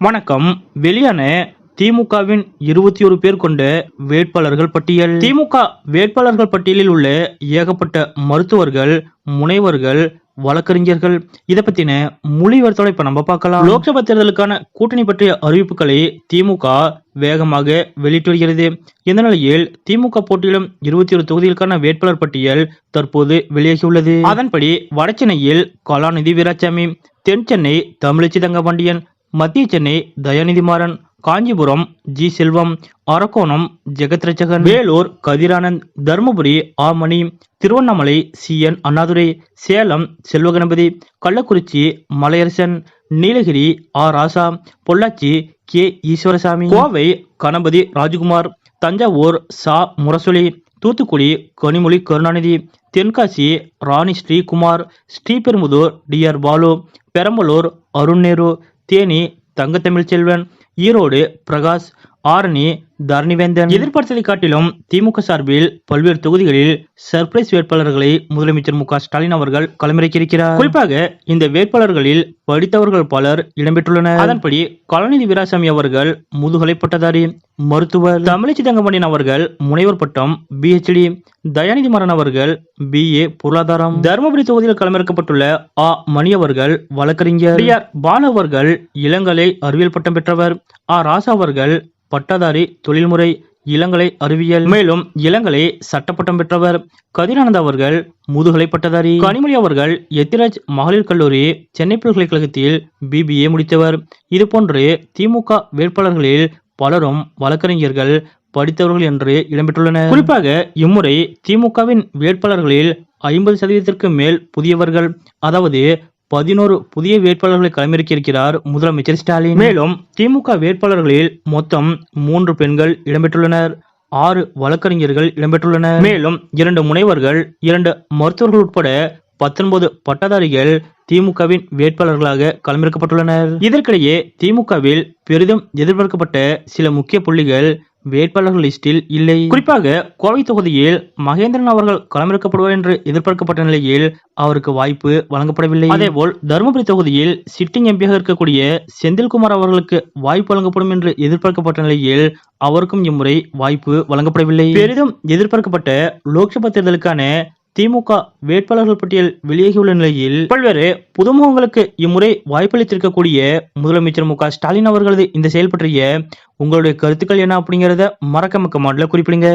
வணக்கம். வெளியான திமுகவின் இருபத்தி ஒரு பேர் கொண்ட வேட்பாளர்கள் பட்டியல். திமுக வேட்பாளர்கள் பட்டியலில் உள்ள ஏகப்பட்ட மருத்துவர்கள் முனைவர்கள் வழக்கறிஞர்கள். இதை பத்தின மொழிவர்த்தோட இப்ப நம்ம பார்க்கலாம். லோக்சபா தேர்தலுக்கான கூட்டணி பற்றிய அறிவிப்புகளை திமுக வேகமாக வெளியிட்டு வருகிறது. இந்த நிலையில் திமுக போட்டியிலும் இருபத்தி ஒரு தொகுதிகளுக்கான வேட்பாளர் பட்டியல் தற்போது வெளியாகியுள்ளது. அதன்படி வடசென்னையில் கலாநிதி வீராசாமி தென் சென்னை தமிழச்சி தங்கபாண்டியன் மத்திய Chennai Dayanidhi Maran Kanchipuram G Selvam Arakkonam Jagathrakshakan Vellore Kathiranand Dharmapuri Amani Tiruvannamalai C N Annadurai Salem Selvaganapathi Kallakurichi Malaiyarasan Nilagiri R Raja Pollachi K Eswarasamy Kovai Ganapathi Rajkumar Thanjavur சா முரசொலி தூத்துக்குடி கனிமொழி கருணாநிதி தென்காசி ராணி ஸ்ரீகுமார் ஸ்ரீபெரும்புதூர் டி ஆர் பாலு பெரம்பலூர் அருண் நேரு தேனி தங்கத்தமிழ் செல்வன் ஈரோடு பிரகாஷ் ஆரணி தரணிவேந்தன். எதிர்பார்த்ததை காட்டிலும் திமுக சார்பில் பல்வேறு தொகுதிகளில் surprise வேட்பாளர்களை முதலமைச்சர் மு ஸ்டாலின் அவர்கள் களமிறக்கியிருக்கிறார். குறிப்பாக இந்த வேட்பாளர்களில் படித்தவர்கள் பலர் இடம்பெற்றுள்ளனர். அதன்படி கலாநிதி வீராசாமி அவர்கள் முதுகலை பட்டதாரி மருத்துவர் தமிழச்சி தங்கமணியன் அவர்கள் முனைவர் பட்டம் பிஹெச்டி தயாநிதி மாறன் அவர்கள் பிஏ பொருளாதாரம். தருமபுரி தொகுதியில் களமிறக்கப்பட்டுள்ள ஆ. மணி அவர்கள் வழக்கறிஞர். பாலு அவர்கள் இளங்கலை அறிவியல் பட்டம் பெற்றவர். ஆ. ராசா அவர்கள் பட்டதாரி தொழில்முறை இளங்கலை அறிவியல். மேலும் இளங்கலை சட்டப்பட்டம் பெற்றவர் கதிரானந்த் அவர்கள் முதுகலை பட்டதாரி. கனிமொழி அவர்கள் எத்திராஜ் மகளிர் கல்லூரி சென்னை பல்கலைக்கழகத்தில் பிபிஏ முடித்தவர். இதுபோன்று திமுக வேட்பாளர்களில் பலரும் வழக்கறிஞர்கள் படித்தவர்கள் என்று இடம்பெற்றுள்ளனர். குறிப்பாக இம்முறை திமுகவின் வேட்பாளர்களில் ஐம்பது சதவீதத்திற்கு மேல் புதியவர்கள் அதாவது பதினோரு புதிய வேட்பாளர்களை களமிறக்கியிருக்கிறார் முதலமைச்சர் ஸ்டாலின். மேலும் திமுக வேட்பாளர்களில் மொத்தம் மூன்று பெண்கள் இடம்பெற்றுள்ளனர் ஆறு வழக்கறிஞர்கள் இடம்பெற்றுள்ளனர். மேலும் இரண்டு முனைவர்கள் இரண்டு மருத்துவர்கள் உட்பட பத்தொன்பது பட்டதாரிகள் திமுகவின் வேட்பாளர்களாக களமிறக்கப்பட்டுள்ளனர். இதற்கிடையே திமுகவில் பெரிதும் எதிர்பார்க்கப்பட்ட சில முக்கிய புள்ளிகள் வேட்பாளர்கள் லிஸ்டில் இல்லை. குறிப்பாக கோவை தொகுதியில் மகேந்திரன் அவர்கள் களமிறக்கப்படுவார் என்று எதிர்பார்க்கப்பட்ட நிலையில் அவருக்கு வாய்ப்பு வழங்கப்படவில்லை. அதேபோல் தருமபுரி தொகுதியில் சிட்டிங் எம்பியாக இருக்கக்கூடிய செந்தில்குமார் அவர்களுக்கு வாய்ப்பு வழங்கப்படும் என்று எதிர்பார்க்கப்பட்ட நிலையில் அவருக்கும் இம்முறை வாய்ப்பு வழங்கப்படவில்லை. பெரிதும் எதிர்பார்க்கப்பட்ட லோக்சபா தேர்தலுக்கான திமுக வேட்பாளர்கள் பட்டியல் வெளியாகியுள்ள நிலையில் பல்வேறு புதுமுகங்களுக்கு இம்முறை வாய்ப்பளித்திருக்கக்கூடிய முதலமைச்சர் மு க ஸ்டாலின் அவர்களது இந்த செயல் பற்றிய உங்களுடைய கருத்துக்கள் என்ன அப்படிங்கறத மக்க மாடல குறிப்பிடுங்க.